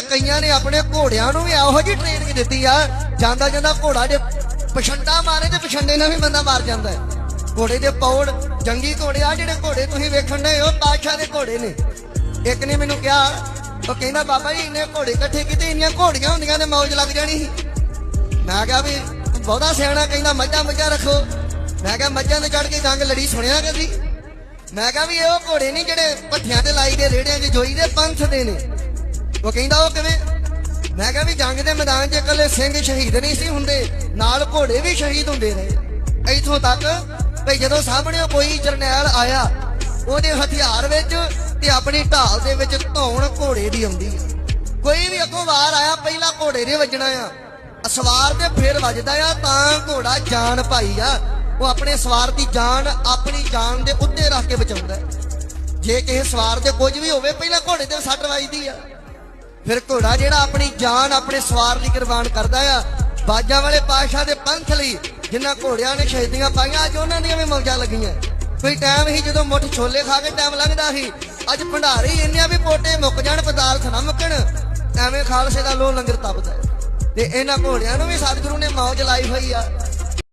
ਤੇ ਕਈਆਂ ਨੇ ਆਪਣੇ ਘੋੜਿਆਂ ਨੂੰ ਵੀ ਇਹੋ ਜਿਹੀ ਟ੍ਰੇਨਿੰਗ ਦਿੱਤੀ ਆ, ਜਾਂਦਾ ਜਾਂਦਾ ਘੋੜਾ ਜੇ ਪਛੰਡਾ ਮਾਰੇ ਤੇ ਪਛੰਡੇ ਨਾਲ ਵੀ ਬੰਦਾ ਮਾਰ ਜਾਂਦਾ ਹੈ। ਘੋੜੇ ਦੇ ਪੌੜ, ਜੰਗੀ ਘੋੜੇ ਆ ਜਿਹੜੇ ਘੋੜੇ ਤੁਸੀਂ ਵੇਖਣ ਦੇ ਉਹ ਬਾਦਸ਼ਾਹ ਦੇ ਘੋੜੇ ਨੇ। ਇੱਕ ਨੇ ਮੈਨੂੰ ਕਿਹਾ, ਉਹ ਕਹਿੰਦਾ, ਬਾਬਾ ਜੀ, ਇੰਨੇ ਘੋੜੇ ਇਕੱਠੇ ਕੀਤੇ, ਇੰਨੀਆਂ ਘੋੜੀਆਂ ਹੁੰਦੀਆਂ ਨੇ, ਮੌਜ ਲੱਗ ਜਾਣੀ ਸੀ। ਮੈਂ ਕਿਹਾ ਵੀ ਬਹੁਤਾ ਸਿਆਣਾ ਕਹਿੰਦਾ, ਮੱਝਾਂ ਮੱਝਾਂ ਰੱਖੋ। ਮੈਂ ਕਿਹਾ, ਮੱਝਾਂ ਤੇ ਚੜ ਕੇ ਜੰਗ ਲੜੀ, ਸੁਣਿਆ ਕਦੀ? ਮੈਂ ਕਿਹਾ ਵੀ, ਇਹ ਉਹ ਘੋੜੇ ਨਹੀਂ ਜਿਹੜੇ ਪੱਠਿਆਂ ਤੇ ਲਾਈ ਦੇ ਰੇੜਿਆਂ 'ਚ ਜੋਈ ਦੇ ਪੰਥ ਦੇ ਨੇ। ਉਹ ਕਹਿੰਦਾ ਉਹ ਕਿਵੇਂ? ਮੈਂ ਕਿਹਾ ਵੀ ਜੰਗ ਦੇ ਮੈਦਾਨ 'ਚ ਇਕੱਲੇ ਸਿੰਘ ਸ਼ਹੀਦ ਨਹੀਂ ਸੀ ਹੁੰਦੇ, ਨਾਲ ਘੋੜੇ ਵੀ ਸ਼ਹੀਦ ਹੁੰਦੇ ਰਹੇ ਇੱਥੋਂ ਤੱਕ ਵੀ ਜਦੋਂ ਸਾਹਮਣੇ ਕੋਈ ਜਰਨੈਲ ਆਇਆ, ਉਹਦੇ ਹਥਿਆਰ ਵਿੱਚ ਤੇ ਆਪਣੀ ਢਾਲ ਦੇ ਵਿੱਚ ਧੌਣ ਘੋੜੇ ਦੀ ਆਉਂਦੀ ਆ। ਕੋਈ ਵੀ ਅੱਗੋਂ ਵਾਰ ਆਇਆ, ਪਹਿਲਾਂ ਘੋੜੇ ਦੇ ਵੱਜਣਾ ਆ। ਸਵਾਰ ਤੇ ਫਿਰ ਵੱਜਦਾ ਆ, ਤਾਂ ਘੋੜਾ ਜਾਨ ਭਾਈ ਆ। ਉਹ ਆਪਣੇ ਸਵਾਰ ਦੀ ਜਾਨ ਆਪਣੀ ਜਾਨ ਦੇ ਉੱਤੇ ਰੱਖ ਕੇ ਬਚਾਉਂਦਾ। ਜੇ ਕਿਸੇ ਸਵਾਰ ਤੇ ਕੁਝ ਵੀ ਹੋਵੇ, ਪਹਿਲਾਂ ਘੋੜੇ ਤੇ ਸੱਟ ਵੱਜਦੀ ਆ। ਫਿਰ ਘੋੜਾ ਜਿਹੜਾ ਆਪਣੀ ਜਾਨ, ਆਪਣੇ ਸਵਾਰ ਲਈ ਕੁਰਬਾਨ ਕਰਦਾ ਆ, ਬਾਜਾਂ ਵਾਲੇ ਪਾਸ਼ਾ ਦੇ ਪੰਥ ਲਈ ਜਿਨ੍ਹਾਂ ਘੋੜਿਆਂ ਨੇ ਸ਼ਹੀਦੀਆਂ ਪਾਈਆਂ, ਅੱਜ ਉਹਨਾਂ ਦੀਆਂ ਵੀ ਮੌਜਾਂ ਲੱਗੀਆਂ। ਕੋਈ ਟਾਈਮ ਹੀ ਜਦੋਂ ਮੁੱਠ ਛੋਲੇ ਖਾ ਕੇ ਟਾਈਮ ਲੰਘਦਾ ਸੀ, ਅੱਜ ਭੰਡਾਰੇ ਹੀ ਇੰਨੇ ਵੀ ਪੋਟੇ ਮੁੱਕ ਜਾਣ, ਪਦਾਰਥ ਨਾ ਮੁੱਕਣ। ਐਵੇਂ ਖਾਲਸੇ ਦਾ ਲੋਹ ਲੰਗਰ ਤਪਦਾ ਹੈ। ਤੇ ਇਹਨਾਂ ਘੋੜਿਆਂ ਨੂੰ ਵੀ ਸਤਿਗੁਰੂ ਨੇ ਮੌਜ ਲਾਈ ਹੋਈ ਆ।